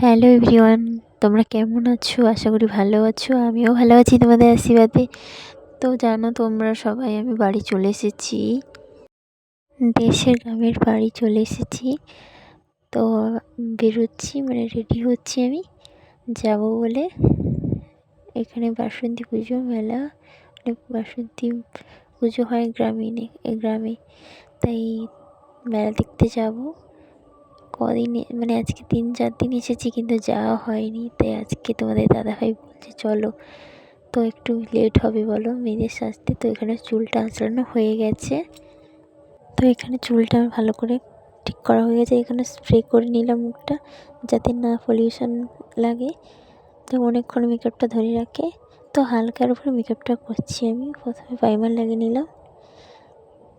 Hello everyone, তোমরা কেমন আছো? আশা করি ভালো আছো। আমিও ভালো আছি তোমাদের আশীর্বাদে। তো জানো তোমরা সবাই, আমি বাড়ি চলে এসেছি। দেশের গ্রামের বাড়ি চলে এসেছি। তো বেরোচ্ছি মানে রেডি হচ্ছি আমি। যাব বলে। এখানে বাসন্তী পুজো মেলা মানে বাসন্তী পুজো হয় গ্রামীণে গ্রামে। তাই মেলা দেখতে যাব। কদিন মানে আজকে তিন চার দিন এসেছি কিন্তু যাওয়া হয়নি। তাই আজকে তোমাদের দাদাভাই বলছে, চলো তো একটু লেট হবে বলো, মেয়েদের সাজতে তো এখানে চুলটা আঁচড়ানো হয়ে গেছে। তো এখানে চুলটা আমার ভালো করে ঠিক করা হয়ে গেছে। এখানে স্প্রে করে নিলাম মুখটা যাতে না পলিউশন লাগে। তো অনেকক্ষণ মেকআপটা ধরে রাখে। তো হালকার উপরে মেকআপটা করছি আমি। প্রথমে প্রাইমার লাগিয়ে নিলাম।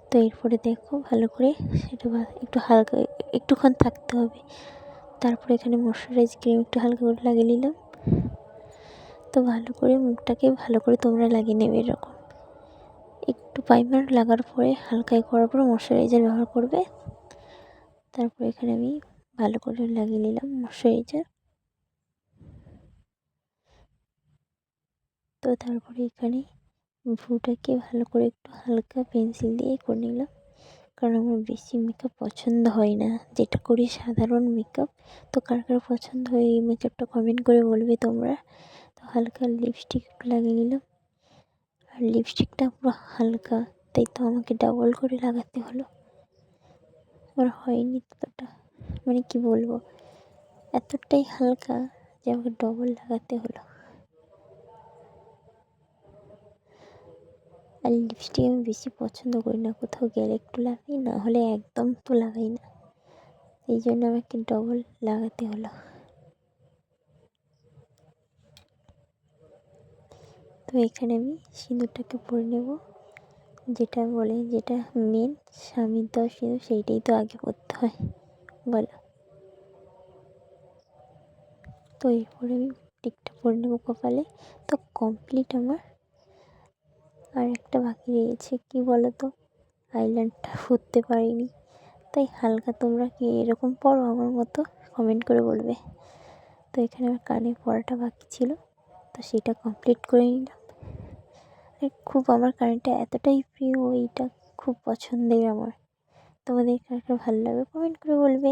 তো এরপরে দেখো ভালো করে সেটা একটু হালকা, একটুক্ষণ থাকতে হবে। তারপরে এখানে ময়শ্চারাইজ ক্রিম একটু হালকা করে লাগিয়ে নিলাম। তো ভালো করে মুখটাকে ভালো করে তোমরা লাগিয়ে নেবে এরকম। একটু প্রাইমার লাগার পরে হালকায় করার পরে ময়শ্চারাইজার ব্যবহার করবে। তারপরে এখানে আমি ভালো করে লাগিয়ে নিলাম ময়শ্চারাইজার তো তারপরে এখানে ভ্রুটাকে ভালো করে একটু হালকা পেন্সিল দিয়ে করে নিলাম। কারণ আমার বেশি মেকআপ পছন্দ হয় না। যেটা করি সাধারণ মেকআপ তো কার কার পছন্দ হয় এই মেকআপটা কমেন্ট করে বলবে তোমরা। তো হালকা লিপস্টিক একটু লাগিয়ে নিলাম। আর লিপস্টিকটা পুরো হালকা। তাই তো আমাকে ডাবল করে লাগাতে হলো। আমার হয়নি ততটা মানে কি বলব? এতটাই হালকা যে আমাকে ডবল লাগাতে হলো। আর লিপস্টিক আমি বেশি পছন্দ করি না, কোথাও গেলে একটু লাগাই, না হলে একদম তো লাগাই না। এই জন্য আমাকে ডবল লাগাতে হলো। তো এখানে আমি সিঁদুরটাকে পরে নেব। যেটা বলে, যেটা মেন স্বামীর দেওয়া সিঁদুর, সেইটাই তো আগে পরতে হয়। বলো। তো এরপরে আমি টিকটা পরে নেব কপালে। তো কমপ্লিট আমার আর একটা বাকি রয়েছে, কী বলো তো আইল্যান্ডটা ফুটতে পারিনি। তাই হালকা তোমরা কি এরকম পড়ো আমার মতো? কমেন্ট করে বলবে। তো এখানে আমার কানে পড়াটা বাকি ছিল, তো সেটা কমপ্লিট করে নিলাম। খুব আমার কানেরটা এতটাই প্রিয়, এইটা খুব পছন্দের আমার। তোমাদের কার ভালো লাগবে কমেন্ট করে বলবে।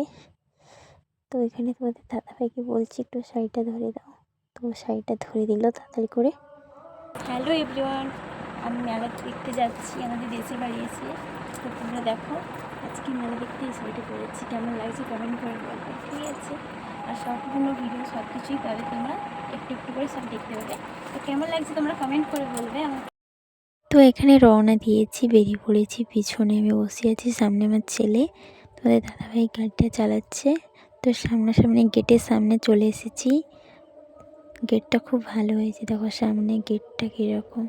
তো এখানে তোমাদের দাদাভাইকে বলছি, একটু শাড়িটা ধরে দাও। তো শাড়িটা ধরে দিল তাড়াতাড়ি করে। হ্যালো এভরিওয়ান আমি মেলা দেখতে যাচ্ছি, আমাদের দেশের বাড়ি এসে। তো তোমরা দেখো, আজকে মেলা দেখতে এসে এটা করেছি। কেমন লাগছে কমেন্ট করে বলবে ঠিক আছে? আর সম্পূর্ণ ভিডিও সব কিছুই পাবে তোমরা। একটু একটু করে সব দেখতে পাবে। তো কেমন লাগছে তোমরা কমেন্ট করে বলবে আমাকে। তো এখানে রওনা দিয়েছি, বেরিয়ে পড়েছি, পিছনে আমি বসে আছি, সামনে আমার ছেলে। তোমাদের দাদাভাই গাড়িটা চালাচ্ছে। তো সামনাসামনি গেটের সামনে চলে এসেছি। গেটটা খুব ভালো হয়েছে। দেখো সামনে গেটটা কীরকম।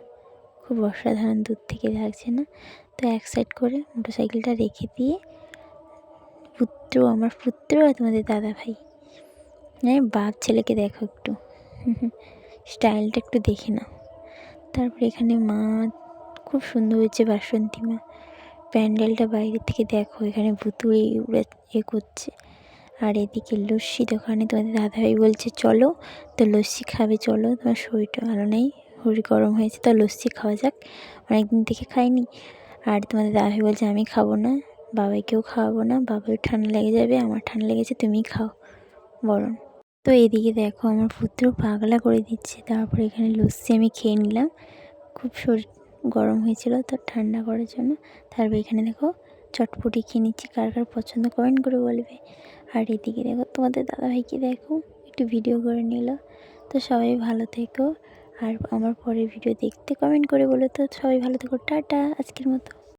খুব অসাধারণ, দূর থেকে লাগছে না। তো এক সাইড করে মোটর সাইকেলটা রেখে দিয়ে, পুত্র, আমার পুত্র আর তোমাদের দাদা ভাই। হ্যাঁ বাপ ছেলেকে দেখো একটু। স্টাইলটা একটু দেখে নাও। তারপরে এখানে মা খুব সুন্দর হয়েছে বাসন্তী মা। প্যান্ডেলটা বাইরে থেকে দেখো, এখানে ভুতুড়ি উড়ে এ করছে। আর এদিকে লস্যি দোকানে তোমাদের দাদাভাই বলছে, চলো। তো লস্যি খাবে, চলো। তোমার শরীরটা ভালো নেই। শরীর গরম হয়েছে, তো লস্যি খাওয়া যাক। অনেকদিন থেকে খাইনি। আর তোমাদের দাদাভাই বলছে, আমি খাব না, বাবাইকেও খাওয়াবো না বাবাই ঠান্ডা লেগে যাবে, আমার ঠান্ডা লেগেছে তুমি খাও। বরং তো এদিকে দেখো, আমার পুত্র পাগলা করে দিচ্ছে। তারপরে এখানে লস্যি আমি খেয়ে নিলাম। খুব শরীর গরম হয়েছিল তো ঠান্ডা করার জন্য। তারপর এখানে দেখো, চটপটি খেয়ে নিচ্ছি, কার কার পছন্দ কমেন্ট করে বলবে। আর এদিকে দেখো, তোমাদের দাদাভাইকে দেখো, একটু ভিডিও করে নিল। তো সবাই ভালো থেকো। আর আমার পরের ভিডিও দেখতে কমেন্ট করে বলো তো। সবাই ভালো থাকো, টাটা, আজকের মতো।